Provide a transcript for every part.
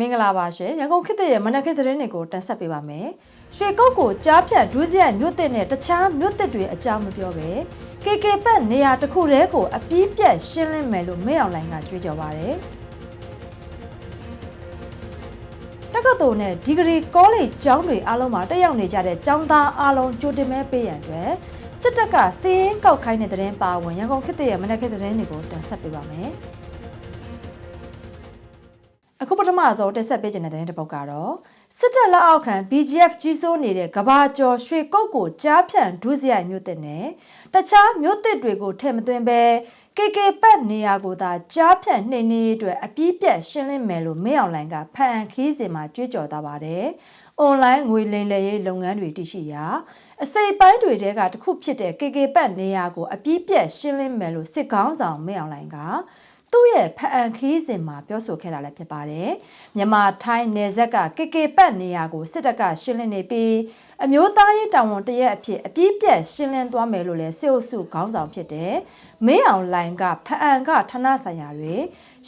မင်္ဂလာပါရှင်ရန်ကုန်ခေတ်သစ်ရဲ့မနက်ခင်းသတင်းတွေကိုတင်ဆက်ပေးပါမယ်ရွှေကုတ်ကိုကြားဖြတ်ဒွိစရိုက်မြို့တစ်နဲ့တခြားမြို့တစ်တွေအကြောင်းမပြောပဲ KK ပတ်နေရာတစ်ခုတည်းကိုအပြည့်ပြတ်ရှင်းလင်းမယ်လို့မေအောင်လိုင်းကကြွေးကြော်ပါတယ်တက္ကသိုလ်နဲ့ဒီဂရီကောလိပ်ကျောင်းတွေအားလုံးမှာတက်ရောက်နေကြတဲ့ကျောင်းသားအားလုံးကြိုတင်မဲ့ပေးရန်အတွက်စစ်တပ်ကစီးရင်ကောက်ခိုင်းတဲ့သတင်းပါဝင်ရန်ကုန်ခေတ်သစ်ရဲ့မနက်ခင်းသတင်းတွေကိုတင်ဆက်ပေးပါမယ် အခုပထမဆုံးတက်ဆက်ပေးခြင်းတဲ့သတင်းတစ်ပုဒ်ကတော့စစ်တပ်လက်အောက်ခံ BGF ကြီးစိုးနေတဲ့ကဘာကျော်ရွှေကုတ်ကိုကြားဖြန့်ဒုစရိုက်မြို့တစ်နဲ့တခြားမြို့တစ်တွေကိုထည့်မသွင်းပဲ KK ပတ်နေရာကိုသာကြားဖြန့်နှိမ့်နေအတွက်အပြည့်ပြတ်ရှင်းလင်းမယ်လို့မင်းအောင်လိုင်ကဖန်ခီးစင်မှာကြွေးကြော်သားပါတယ်။ online ငွေလိမ်လည်ရေးလုပ်ငန်းတွေတရှိရာအစိပ်ပိုင်းတွေတဲကတစ်ခုဖြစ်တဲ့ KK ပတ်နေရာကိုအပြည့်ပြတ်ရှင်းလင်းမယ်လို့စစ်ကောင်းဆောင်မင်းအောင်လိုင်က သူ့ရဲ့ဖအံခီးစဉ်မှာပြောဆိုခဲ့တာလည်းဖြစ်ပါတယ်။မြန်မာထိုင်းနယ်ဇက်ကကေကေပတ်နေရာကိုစစ်တပ်ကရှင်းလင်းနေပြီးအမျိုးသားရေးတာဝန်တရက်အဖြစ်အပြည့်ပြတ်ရှင်းလင်းသွားမယ်လို့လည်းစစ်အုပ်စုခေါင်းဆောင်ဖြစ်တဲ့မင်းအောင်လိုင်ကဖအံကဌာနဆိုင်ရာတွေ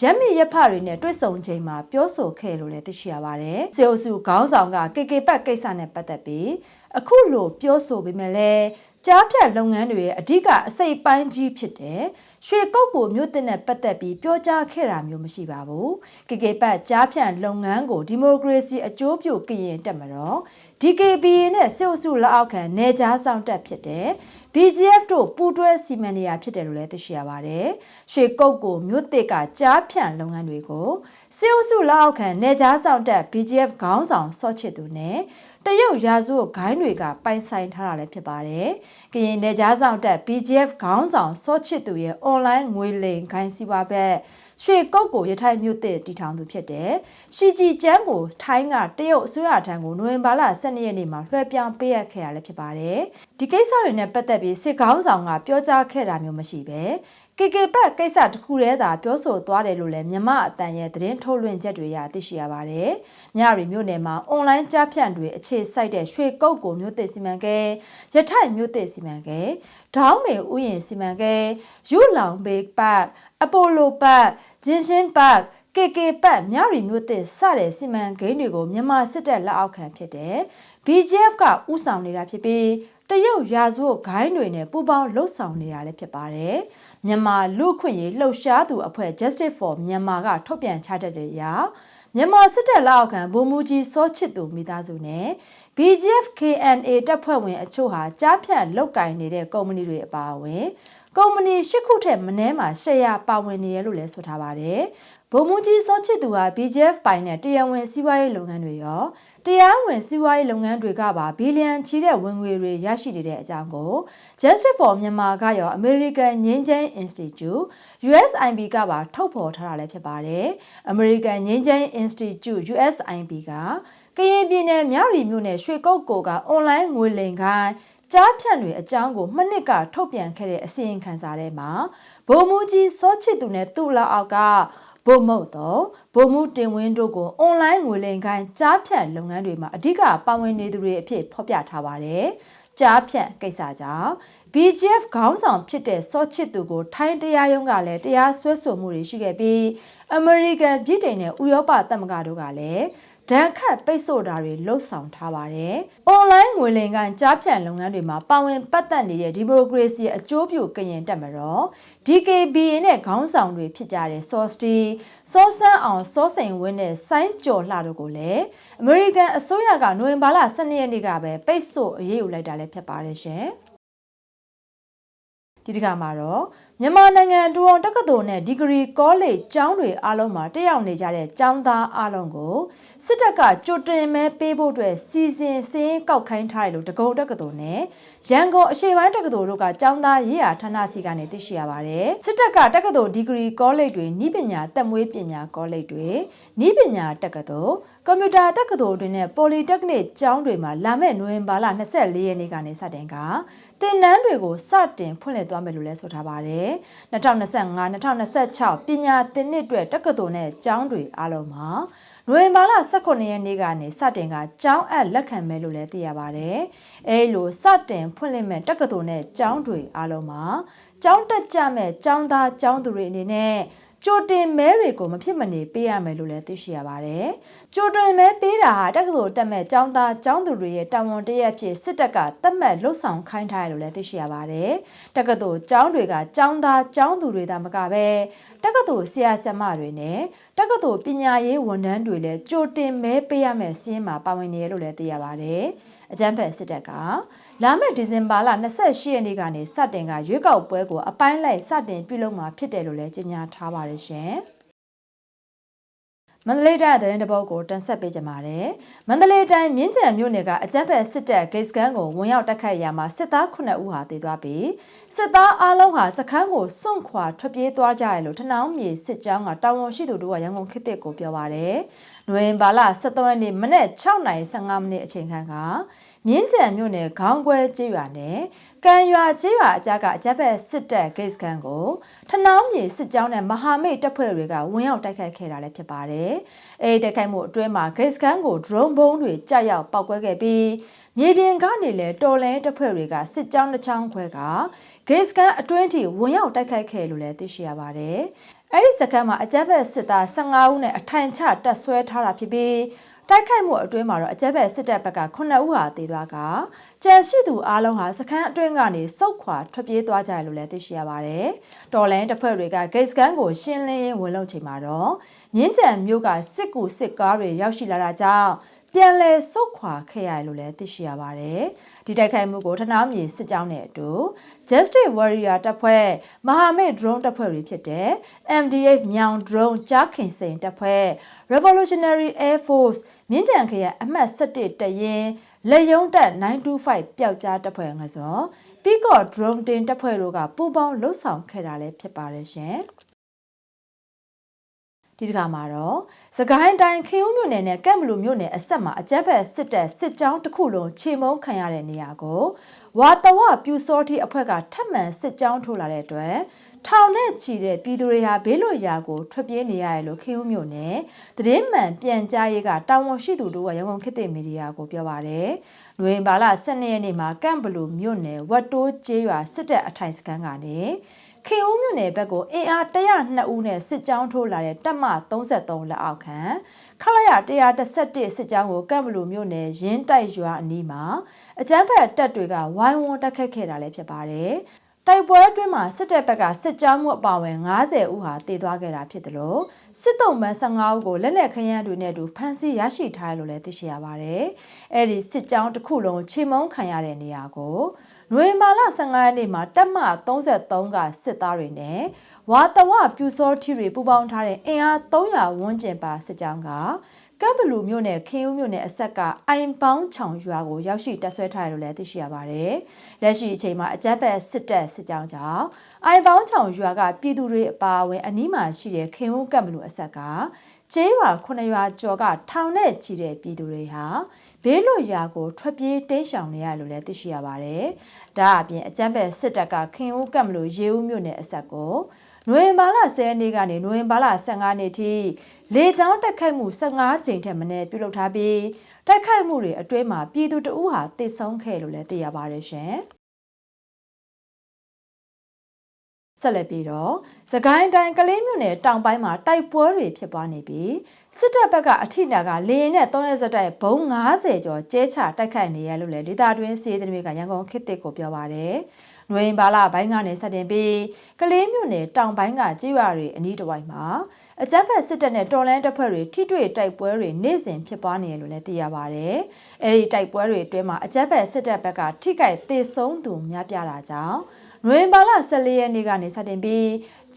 ရက်မြရက်ဖတွေနဲ့တွေ့ဆုံချိန်မှာပြောဆိုခဲ့လို့လည်းသိရှိရပါတယ်။စစ်အုပ်စုခေါင်းဆောင်ကကေကေပတ်ကိစ္စနဲ့ပတ်သက်ပြီးအခုလိုပြောဆိုပေမဲ့လည်းကြားဖြတ်လုပ်ငန်းတွေရဲ့အဓိကအစိပ်ပိုင်းကြီးဖြစ်တဲ့ ရွှေကုတ်ကိုမြို့တင်နဲ့ပတ်သက်ပြီးပြောကြားခဲ့တာမျိုးမရှိပါဘူး။ကေကေပတ်ကြားဖြန့်လုပ်ငန်းကိုဒီမိုကရေစီအကျိုးပြုကရင်တက်မှာတော့ DKBA နဲ့စစ်အုပ်စုလက်အောက်ခံနေကြားဆောင်တက်ဖြစ်တဲ့ BGF တို့ပူးတွဲစီမံနေရဖြစ်တယ်လို့လည်းသိရှိရပါတယ်။ရွှေကုတ်ကိုမြို့တစ်ကကြားဖြန့်လုပ်ငန်းတွေကိုစစ်အုပ်စုလက်အောက်ခံနေကြားဆောင်တက် BGF ခေါင်းဆောင်စော့ချစ်သူနဲ့ တရုတ်ရာဇဝတ်ဂိုင်းတွေကပိုင်ဆိုင်ထားတာလည်းဖြစ်ပါတယ်။ကရင်နယ်ကြားဆောင်တက် BGF ခေါင်းဆောင်စောချစ်သူရဲ့ online ငွေလိမ်ဂိုင်းစီးပွားဘက်ရွှေကုတ်ကိုရထိုင်မြို့သစ်တည်ထောင်သူဖြစ်တဲ့ရှီဂျီကျန်းကိုထိုင်းကတရုတ်အစိုးရထံကိုနိုဝင်ဘာလ12ရက်နေ့မှာလွှဲပြောင်းပေးအပ်ခဲ့ရလည်းဖြစ်ပါတယ်။ဒီကိစ္စတွေနဲ့ပတ်သက်ပြီးစစ်ခေါင်းဆောင်ကပြောကြားခဲ့တာမျိုးမရှိ ပဲကေကေပတ်ကိစ္စတစ်ခုတည်းသာပြောဆိုသွားတယ်လို့လည်းမြမအတန်ရဲ့သတင်းထုတ်လွှင့်ချက်တွေရသိရှိရပါတယ်။ညရီမြို့နယ်မှာအွန်လိုင်းကြားဖြန့်တွေအခြေစိုက်တဲ့ရွှေကုတ်ကိုမြို့သစ်စီမံကိန်းရထိုင်မြို့သစ်စီမံကိန်းဒေါင်းမေဥယျင်စီမံကိန်းယူလောင်ဘေးပတ်အပိုလိုပတ်ဂျင်းရှင်းပတ်ကေကေပတ်မြရီမြို့သစ်စတဲ့စီမံကိန်းတွေကိုမြန်မာစစ်တပ်လက်အောက်ခံဖြစ်တဲ့ BGF ကဥဆောင်နေတာဖြစ်ပြီးတရုတ်ရာဇဝတ်ဂိုင်းတွေနဲ့ပူးပေါင်းလှုပ်ဆောင်နေတာလည်းဖြစ်ပါတယ်။ မြန်မာလူခွင့်ရေးလှုပ်ရှားသူအဖွဲ့ Justice for Myanmar ကထုတ်ပြန်ချတဲ့တဲ့အရာမြန်မာစစ်တပ်လက်အောက်ခံဗိုလ်မှူးကြီးစောချစ်သူမိသားစုနဲ့ BGF KNA တပ်ဖွဲ့ဝင်အချို့ဟာကြားဖြတ်လုတ်ကင်နေတဲ့ကုမ္ပဏီတွေအပါအဝင်ကုမ္ပဏီ၈ခုထက်မနည်းမှာရှယ်ယာပါဝင်နေရလို့လည်းဆိုထားပါတယ်။ဗိုလ်မှူးကြီးစောချစ်သူဟာ BGF ပိုင်နဲ့တရားဝင်စီးပွားရေးလုပ်ငန်းတွေရော တရားဝင်စီးပွားရေးလုပ်ငန်းတွေကပါဘီလီယံချီတဲ့ဝင်ငွေတွေရရှိနေတဲ့အကြောင်းကို Justice for Myanmar ကရော American ငြိမ်းချမ်း Institute USIP ကပါထုတ်ဖော်ထားတာလည်းဖြစ်ပါတယ်။ American ငြိမ်းချမ်း Institute USIP ကကရင်ပြည်နယ်မြရီမြို့နယ်ရွှေကုတ်ကိုကအွန်လိုင်းငွေလိမ်ခိုင်းကြားဖြန့်တွေအကြောင်းကိုမှနှစ်ကထုတ်ပြန်ခဲ့တဲ့အစီရင်ခံစာထဲမှာဗိုလ်မှူးကြီးစောချစ်သူနဲ့သူ့လက်အောက်က ဗိုလ်မုတ်တော့ဗိုလ်မှူးတင်ဝင်းတို့ကိုအွန်လိုင်းငွေလိမ်ခိုင်းကြားဖြန့်လုပ်ငန်းတွေမှာအဓိကပါဝင်နေသူတွေအဖြစ်ဖော်ပြထားပါတယ်။ကြားဖြန့်ကိစ္စကြောင့် BGF ခေါင်းဆောင်ဖြစ်တဲ့စောချစ်သူကိုထိုင်းတရားရုံးကလည်းတရားစွဲဆိုမှုတွေရှိခဲ့ပြီး American ပြည်တိုင်နဲ့ဥရောပသမဂ္ဂတို့ကလည်း ဒဏ်ခတ်ပိတ်ဆို့တာတွေလှုပ်ဆောင်ထားပါတယ်။ online ငွေလိမ်ကန်ကြားဖြန့်လုပ်ငန်းတွေမှာပါဝင်ပတ်သက်နေတဲ့ဒီမိုကရေစီအကျိုးပြုကရင်တက်မှာတော့ DKBA နဲ့ခေါင်းဆောင်တွေဖြစ်ကြတဲ့ Sosty စောစန်းအောင်စောစိန်ဝင်းနဲ့ဆိုင်းကျော်လှတို့ကိုလည်း American အစိုးရကနိုဝင်ဘာလ12ရက်နေ့ကပဲပိတ်ဆို့အရေးယူလိုက်တာလည်းဖြစ်ပါတယ်ရှင်။ ဒီတခါမှာတော့မြန်မာနိုင်ငံဒူအောင်တက္ကသိုလ်နဲ့ဒီဂရီကောလိပ်ကျောင်းတွေအားလုံးမှာတက်ရောက်နေကြတဲ့ကျောင်းသားအားလုံးကိုစစ်တပ်ကကြိုတင်မဲပေးဖို့အတွက်စီစဉ်စင်းကောက်ခိုင်းထားတယ်လို့တကုံတက္ကသိုလ်နဲ့ရန်ကုန်အရှေ့ပိုင်းတက္ကသိုလ်တို့ကကျောင်းသားရေးရာဌာနစီကနေသိရှိရပါတယ်စစ်တပ်ကတက္ကသိုလ်ဒီဂရီကောလိပ်တွေဤပညာတက်မွေးပညာကောလိပ်တွေဤပညာတက္ကသိုလ် ကွန်ပျူတာတက္ကသိုလ်တွေနဲ့ပိုလီတက်နစ်ကျောင်းတွေမှာလာမယ့်နိုဝင်ဘာလ24ရက်နေ့ကနေစတင်ကသင်တန်းတွေကိုစတင်ဖွင့်လှစ်သွားမယ်လို့လည်းဆိုထားပါတယ်။2025-2026ပညာသင်နှစ်အတွက်တက္ကသိုလ်နဲ့ကျောင်းတွေအားလုံးမှာနိုဝင်ဘာလ18ရက်နေ့ကနေစတင်ကကျောင်းအပ်လက်ခံမယ်လို့လည်းသိရပါတယ်။အဲလိုစတင်ဖွင့်လှစ်မဲ့တက္ကသိုလ်နဲ့ကျောင်းတွေအားလုံးမှာကျောင်းတက်ကြမဲ့ကျောင်းသားကျောင်းသူတွေအနေနဲ့ ကြိုတင်မဲတွေကိုမဖြစ်မနေပေးရမယ်လို့လည်းသိရှိရပါတယ်။ကြိုတင်မဲပေးတာဟာတက္ကသိုလ်တက်မဲ့ကျောင်းသားကျောင်းသူတွေရဲ့တာဝန်တရက်ဖြစ်စစ်တပ်ကသတ်မှတ်လှုပ်ဆောင်ခိုင်းထားတယ်လို့လည်းသိရှိရပါတယ်။တက္ကသိုလ်ကျောင်းတွေကကျောင်းသားကျောင်းသူတွေသာမကပဲတက္ကသိုလ်ဆရာဆရာမတွေနဲ့တက္ကသိုလ်ပညာရေးဝန်ထမ်းတွေလည်းကြိုတင်မဲပေးရမယ်စီးရင်မှာပါဝင်နေရလို့လည်းသိရပါတယ်။အကြမ်းဖက်စစ်တပ်က လာမယ့်ဒီဇင်ဘာလ28ရက်နေ့ကနေစတင်ကရွေးကောက်ပွဲကိုအပိုင်းလိုက်စတင်ပြုလုပ်မှာဖြစ်တယ်လို့လည်းကြေညာထားပါတယ်ရှင်။မန္တလေးတိုင်းသတင်းတပုတ်ကိုတင်ဆက်ပေးကြပါမယ်။မန္တလေးတိုင်းမြင်းကြံမြို့နယ်ကအကြမ်းဖက်စစ်တပ်ဂိတ်စကန်ကိုဝင်ရောက်တိုက်ခိုက်ရာမှာစစ်သား9ဦးဟာတည်သွားပြီးစစ်သားအလုံးဟာစခန်းကိုစွန့်ခွာထွက်ပြေးသွားကြတယ်လို့ထဏောင်းမြေစစ်ကြောင်းကတာဝန်ရှိသူတို့ကရန်ကုန်ခေတ်သစ်ကိုပြောပါရယ်။ နိုဝင်ဘာလ23ရက်နေ့မနက်6:15မိနစ်အချိန်ခန့်ကမြင်းကြံမြို့နယ်ခေါင်းခွဲကျေးရွာနဲ့ကံရွာကျေးရွာအကြားကအကြက်ဘက်စစ်တပ်ဂိတ်စကန်ကိုထနောင်းမြေစစ်ကြောင်းနဲ့မဟာမိတ်တပ်ဖွဲ့တွေကဝင်ရောက်တိုက်ခိုက်ခဲ့တာလည်းဖြစ်ပါတယ်။အဲဒီတိုက်ခိုက်မှုအတွင်းမှာဂိတ်စကန်ကို drone ဘုံးတွေကြောက်ရောက်ပောက်ကွဲခဲ့ပြီးမြေပြင်ကနေလေတော်လဲတပ်ဖွဲ့တွေကစစ်ကြောင်းတစ်ချောင်းခွဲကဂိတ်စကန်အတွင်းထိဝင်ရောက်တိုက်ခိုက်ခဲ့လို့လည်းသိရှိရပါတယ်။ အဲဒီစကန်မှာအကြက်ဘက်စစ်သား15ဦးနဲ့အထိုင်ချတပ်ဆွဲထားတာဖြစ်ပြီးတိုက်ခိုက်မှုအတွင်းမှာတော့အကြက်ဘက်စစ်တပ်ဘက်က9ဦးဟာတည်သွားကကြံရှိသူအားလုံးဟာစခန်းအတွင်းကနေစုတ်ခွာထွက်ပြေးသွားကြတယ်လို့လည်းသိရှိရပါတယ်။တော်လန်တပ်ဖွဲ့တွေကဂိတ်စကန်ကိုရှင်းလင်းဝင်လုံချိန်မှာတော့မြင်းကြံမြို့ကစစ်ကူစစ်ကားတွေရောက်ရှိလာတာကြောင့် ပြန်လည်ဆုတ်ခွာခဲ့ရတယ်လို့လည်းသိရှိရပါတယ်။ဒီတိုက်ခိုက်မှုကိုထနာမြေစစ်ကြောင်းနဲ့အတူ Justice Warrior တပ်ဖွဲ့မဟာမိတ် drone တပ်ဖွဲ့တွေဖြစ်တဲ့ MDF မြောင် drone ကြားခင်စိန်တပ်ဖွဲ့ Revolutionary Air Force မြင်းကြံခရိုင်အမှတ်17တရင်လက်ယုံတပ်925ပျောက်ကြားတပ်ဖွဲ့ငါစော Peacock drone တင်တပ်ဖွဲ့တို့ကပူးပေါင်းလှုပ်ဆောင်ခဲ့တာလည်းဖြစ်ပါတယ်ရှင်။ ဒီတစ်ခါမှာတော့စကိုင်းတိုင်းခေဦးမြို့နယ်နဲ့ကန့်ဘလူမြို့နယ်အဆက်မှာအကြက်ဘက်စစ်တပ်စစ်ကြောင်းတစ်ခုလုံးခြေမုံခံရတဲ့နေရာကိုဝါတဝပြူစောတိအဖွဲ့ကထပ်မံစစ်ကြောင်းထိုးလာတဲ့အတွက်ထောင်နဲ့ချီတဲ့ပြည်သူတွေဟာဘေးလွတ်ရာကိုထွက်ပြေးနေရတယ်လို့ခေဦးမြို့နယ်သတင်းမှန်ပြန်ကြားရေးကတာဝန်ရှိသူတို့ကရန်ကုန်ခေတ်သစ်မီဒီယာကိုပြောပါတယ်။နိုဝင်ဘာလ12ရက်နေ့မှာကန့်ဘလူမြို့နယ်ဝတ်တိုးကျေးရွာစစ်တပ်အထိုင်စခန်းကနေ ခေဦးမြို့နယ်ဘက်ကိုအင်အား102ဦးနဲ့စစ်ကြောင်းထိုးလာတဲ့တပ်မ33လက်အောက်ခံခလာရ131စစ်ကြောင်းကိုကမ်ဘလူမြို့နယ်ရင်းတိုက်ရွာအနီးမှာအကြမ်းဖက်တပ်တွေကဝိုင်းဝန်းတိုက်ခတ်ခဲ့တာလည်းဖြစ်ပါတယ်။တိုက်ပွဲအတွင်းမှာစစ်တပ်ဘက်ကစစ်ကြောင်းမှုအပါအဝင်90ဦးဟာတည်သွားခဲ့တာဖြစ်တယ်လို့စစ်တုံးမန်း15ဦးကိုလက်လက်ခရမ်းတွေနဲ့အတူဖမ်းဆီးရရှိထားတယ်လို့လည်းသိရှိရပါတယ်။အဲဒီစစ်ကြောင်းတစ်ခုလုံးချေမုန်းခံရတဲ့နေရာကို နိုဝင်ဘာလ15ရက်နေ့မှာတပ်မ33ကစစ်သားတွေနဲ့ဝါတဝပြူစောထီတွေပူးပေါင်းထားတဲ့အင်အား300ဝန်းကျင်ပါစစ်ကြောင်းကကပ်ဘလူမြို့နယ်ခင်းဦးမြို့နယ်အဆက်ကအိမ်ပေါင်းချောင်ရွာကိုရောက်ရှိတက်ဆွဲထားတယ်လို့လည်းသိရှိရပါတယ်။လက်ရှိအချိန်မှာအကြက်ဘက်စစ်တပ်စစ်ကြောင်းကြောင့်အိမ်ပေါင်းချောင်ရွာကပြည်သူတွေအပါအဝင်အနီးမှာရှိတဲ့ခင်းဦးကပ်ဘလူအဆက်ကကျေးရွာ9ရွာကျော်ကထောင်နဲ့ချီတဲ့ပြည်သူတွေဟာ ဘေးလွတ်ရာကိုထွက်ပြေးတိမ်းရှောင်နေရလို့လည်းသိရှိရပါတယ်။ဒါအပြင်အကြမ်းဖက်စစ်တပ်ကခင်ဦးကပ်မလို့ရေဦးမြို့နယ်အဆက်ကိုနိုဝင်ဘာလ10ရက်နေ့ကနေနိုဝင်ဘာလ15ရက်နေ့ထိလေကြောင်းတက်ခိုက်မှု15ကြိမ်ထက်မနည်းပြုလုပ်ထားပြီးတိုက်ခိုက်မှုတွေအတွင်းမှာပြည်သူတအုပ်ဟာတိတ်ဆုံးခဲ့လို့လည်းသိရပါတယ်ရှင်။ဆက်လက်ပြီးတော့သကိုင်းတိုင်းကလေးမြို့နယ်တောင်ပိုင်းမှာတိုက်ပွဲတွေဖြစ်ပွားနေပြီး စစ်တပ်ဘက်ကအထိနာကလေရင်နဲ့3ရက်စတိုက်ဘုံ90ကျော်ကျဲချတိုက်ခိုက်နေရလို့လေဒေတာတွင်းစီးတဲ့တွေကရန်ကုန်ခေတ်သစ်ကိုပြောပါတယ်။နွေဘာလဘိုင်းကနေဆက်တင်ပြီးကလေးမြို့နယ်တောင်ပိုင်းကကြေးရွာတွေအနီးတစ်ဝိုက်မှာအကြမ်းဖက်စစ်တပ်နဲ့တော်လန်တပ်ဖွဲ့တွေထိတွေ့တိုက်ပွဲတွေနေ့စဉ်ဖြစ်ပွားနေရလို့လည်းသိရပါတယ်။အဲဒီတိုက်ပွဲတွေအတွင်းမှာအကြမ်းဖက်စစ်တပ်ဘက်ကထိခိုက်ဒေဆုံးသူများပြားတာကြောင့်နွေဘာလ14ရက်နေ့ကနေစတင်ပြီး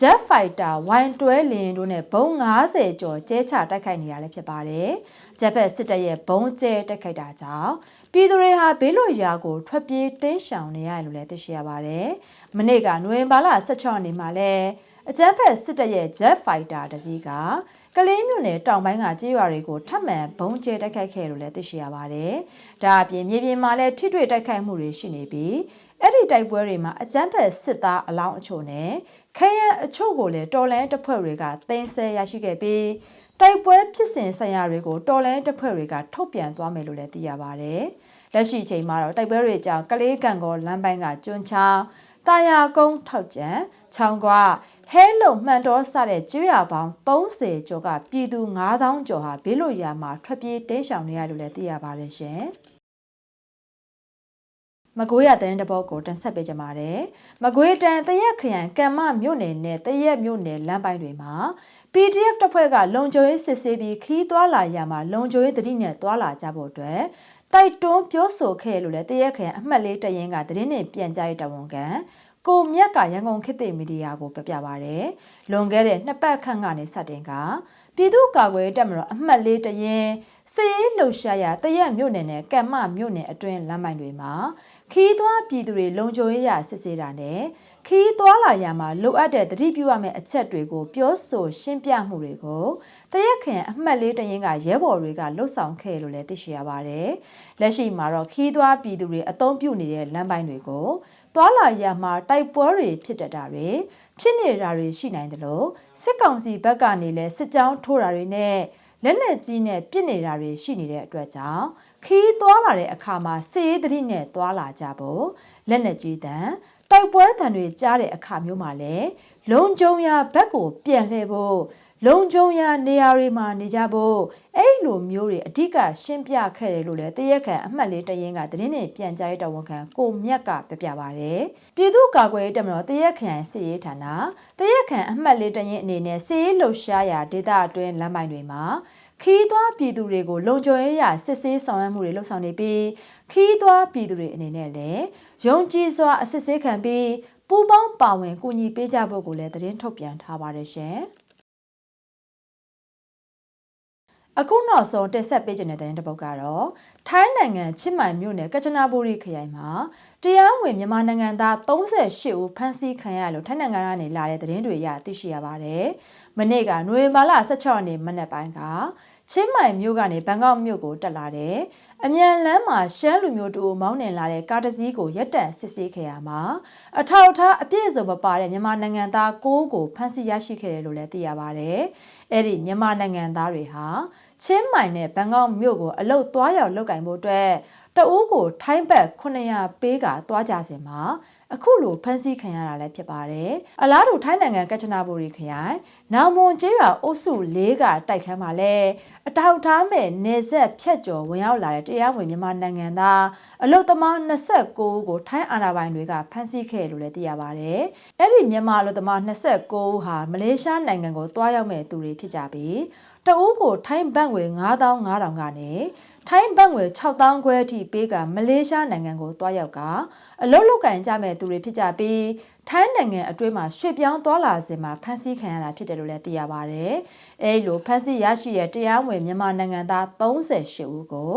Jet Fighter Y12 လင်းတို့နဲ့ဘုံ90ကျော်ကျဲချတိုက်ခိုက်နေရလဲဖြစ်ပါတယ်။ Jet ဘက်စစ်တပ်ရဲ့ဘုံကျဲတိုက်ခိုက်တာကြောင့်ပြည်သူတွေဟာဘေးလွတ်ရာကိုထွက်ပြေးတင်းရှောင်နေရတယ်လို့လည်းသိရှိရပါတယ်။မနေ့ကနိုဝင်ဘာလ16ရက်နေ့မှာလဲအကြမ်းဖက်စစ်တပ်ရဲ့ Jet Fighter တစည်းကကလေးမြို့နယ်တောင်ပိုင်းကကြေးရွာတွေကိုထပ်မံဘုံကျဲတိုက်ခိုက်ခဲ့လို့လည်းသိရှိရပါတယ်။ဒါအပြင်မြေပြင်မှာလည်းထိတွေ့တိုက်ခိုက်မှုတွေရှိနေပြီးအဲ့ ဒီတိုက်ပွဲတွေမှာအကြမ်းဖက်စစ်သားအလောင်းအချို့နဲ့ခရမ်းအချို့ကိုလည်းတော်လန်တပ်ဖွဲ့တွေကတင်ဆက်ရရှိခဲ့ပြီးတိုက်ပွဲဖြစ်စဉ်ဆိုင်ရာတွေကိုတော်လန်တပ်ဖွဲ့တွေကထုတ်ပြန်သွားမယ်လို့လည်းသိရပါတယ်။လက်ရှိအချိန်မှာတော့တိုက်ပွဲတွေကြောင့်ကလေးကံကောလမ်းပိုင်းကကျွန်းချောင်းတာယာကုန်းထောက်ကျန်ချောင်းကွာဟဲလုံမှန်တော်စတဲ့ကျွရပေါင်း30ကျော်ကပြည်သူ9000ကျော်ဟာဘေးလွတ်ရာမှာထွက်ပြေးတိမ်းရှောင်နေရလို့လည်းသိရပါတယ်ရှင်။ မကွေးရတဲ့တဲ့ဘောကိုတင်ဆက်ပေးကြပါတယ်။မကွေးတန်တရက်ခရိုင်ကံမမြို့နယ်နဲ့တရက်မြို့နယ်လမ်းပိုင်းတွေမှာ PDF တပ်ဖွဲ့ကလုံခြုံရေးစစ်ဆေးပြီးခီးသွွာလာရမှာလုံခြုံရေးတတိနဲ့သွွာလာကြဖို့အတွက်တိုက်တွန်းပြောဆိုခဲ့လို့လည်းတရက်ခရိုင်အမှတ်လေးတရင်ကသတင်းနဲ့ပြန်ကြားရေးတဝန်ခံကိုမြက်ကရန်ကုန်ခေတ်သစ်မီဒီယာကိုပြပြပါရယ်လွန်ခဲ့တဲ့နှစ်ပတ်ခန့်ကနေစတင်ကပြည်သူ့ကာကွယ်တပ်မတော်အမှတ်လေးတရင်စစ်ရေးလှုပ်ရှားရာတရက်မြို့နယ်နဲ့ကံမမြို့နယ်အတွင်းလမ်းမိုင်တွေမှာ ခီးသွွားပြည်သူတွေလုံခြုံရေးရစစ်ဆေးတာနဲ့ခီးသွွာလာရမှာလိုအပ်တဲ့တတိပြုရမယ့်အချက်တွေကိုပြောဆိုရှင်းပြမှုတွေကိုတရက်ခင်အမှတ်လေးတရင်ကရဲဘော်တွေကလှုပ်ဆောင်ခဲ့လို့လည်းသိရှိရပါတယ်။လက်ရှိမှာတော့ခီးသွွားပြည်သူတွေအသုံးပြုနေတဲ့လမ်းပိုင်းတွေကိုသွာလာရမှာတိုက်ပွဲတွေဖြစ်တတ်တာတွေဖြစ်နေတာတွေရှိနိုင်တယ်လို့စစ်ကောင်စီဘက်ကနေလည်းစစ်ကြောင်းထိုးတာတွေနဲ့ လက်လက်ကြီးနဲ့ပြစ်နေတာတွေရှိနေတဲ့အတွက်ကြောင့်ခီးသွားလာတဲ့အခါမှာစေးသတိနဲ့သွားလာကြဖို့လက်လက်ကြီးတန်တိုက်ပွဲတံတွေကြားတဲ့အခါမျိုးမှာလည်းလုံကြုံရာဘက်ကိုပြန်လှည့်ဖို့ လုံကြုံရာနေရာတွေမှာနေကြဖို့အဲ့လိုမျိုးတွေအဓိကရှင်းပြခဲ့တယ်လို့လည်းတရက်ခံအမှတ်လေးတရင်ကသတင်းနဲ့ပြန်ကြားရေးတော်ဝန်ခံကိုမြက်ကပြပြပါဗျ။ပြည်သူ့ကာကွယ်ရေးတပ်မတော်တရက်ခံစစ်ရေးဌာနတရက်ခံအမှတ်လေးတရင်အနေနဲ့စစ်ရေးလှုပ်ရှားရာဒေသအတွင်းလမ်းပိုင်းတွေမှာခီးသွွားပြည်သူတွေကိုလုံခြုံရေးရစစ်ဆေးဆောင်ရွက်မှုတွေလှုပ်ဆောင်နေပြီးခီးသွွားပြည်သူတွေအနေနဲ့လည်းယုံကြည်စွာအစစ်ဆေးခံပြီးပူးပေါင်းပါဝင်ကူညီပေးကြဖို့ကိုလည်းသတင်းထုတ်ပြန်ထားပါတယ်ရှင်။ အခုနောက်ဆုံးတက်ဆက်ပေးခြင်းတဲ့တဲ့ပုတ်ကတော့ထိုင်းနိုင်ငံချစ်မိုင်မြို့နယ်ကချနာဘူရီခရိုင်မှာတရားဝင်မြန်မာနိုင်ငံသား38ဦးဖမ်းဆီးခံရလို့ထိုင်းနိုင်ငံကနေလာတဲ့သတင်းတွေရသိရှိရပါတယ်။မနေ့ကနိုဝင်ဘာလ16ရက်နေ့မနက်ပိုင်းကချင်းမိုင်မြို့ကနေဘန်ကောက်မြို့ကိုတက်လာတဲ့အမြန်လမ်းမှာရှမ်းလူမျိုးတူမောင်းနှင်လာတဲ့ကားတစ်စီးကိုရက်တန့်စစ်ဆေးခဲ့ရမှာအထောက်အထားအပြည့်အစုံမပါတဲ့မြန်မာနိုင်ငံသား၉ကိုဖမ်းဆီးရရှိခဲ့တယ်လို့လည်းသိရပါတယ်။အဲ့ဒီမြန်မာနိုင်ငံသားတွေဟာ ချင်းမိုင်နဲ့ဘန်ကောက်မြို့ကိုအလုတ်သွားရောက်လုပ်ကင်ဖို့အတွက်တအူးကိုထိုင်းဘက်900ပေးကသွားကြစင်မှာအခုလိုဖမ်းဆီးခံရတာလည်းဖြစ်ပါတယ်။အလားတူထိုင်းနိုင်ငံကချနာဘူရီခရိုင်နောင်မွန်ကျေးရွာအုပ်စု၄ကတိုက်ခန်းမှာလည်းအထောက်ထားမဲ့နေဆက်ဖြတ်ကျော်ဝင်ရောက်လာတဲ့တရားဝင်မြန်မာနိုင်ငံသားအလုတ်သမား29ဦးကိုထိုင်းအာဏာပိုင်တွေကဖမ်းဆီးခဲ့လို့လည်းသိရပါတယ်။အဲ့ဒီမြန်မာအလုတ်သမား29ဦးဟာမလေးရှားနိုင်ငံကိုတွားရောက်မဲ့သူတွေဖြစ်ကြပြီး တအူးကိုထိုင်းဘတ်ငွေ9500ကနေထိုင်းဘတ်ငွေ6000ခွဲအထိပေးကမလေးရှားနိုင်ငံကိုတွားရောက်ကအလုတ်လုတ်ကင်ကြမဲ့သူတွေဖြစ်ကြပြီးထိုင်းနိုင်ငံအတွင်းမှာရွှေ့ပြောင်းသွားလာစဉ်မှာဖမ်းဆီးခံရတာဖြစ်တယ်လို့လည်းသိရပါဗျ။အဲဒီလိုဖမ်းဆီးရရှိတဲ့တရားဝင်မြန်မာနိုင်ငံသား38ဦးကို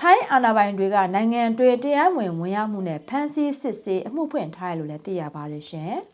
ထိုင်းအာဏာပိုင်တွေကနိုင်ငံတွေတရားဝင်ဝင်ရောက်မှုနဲ့ဖမ်းဆီးစစ်ဆေးအမှုဖွင့်ထားရလို့လည်းသိရပါတယ်ရှင်။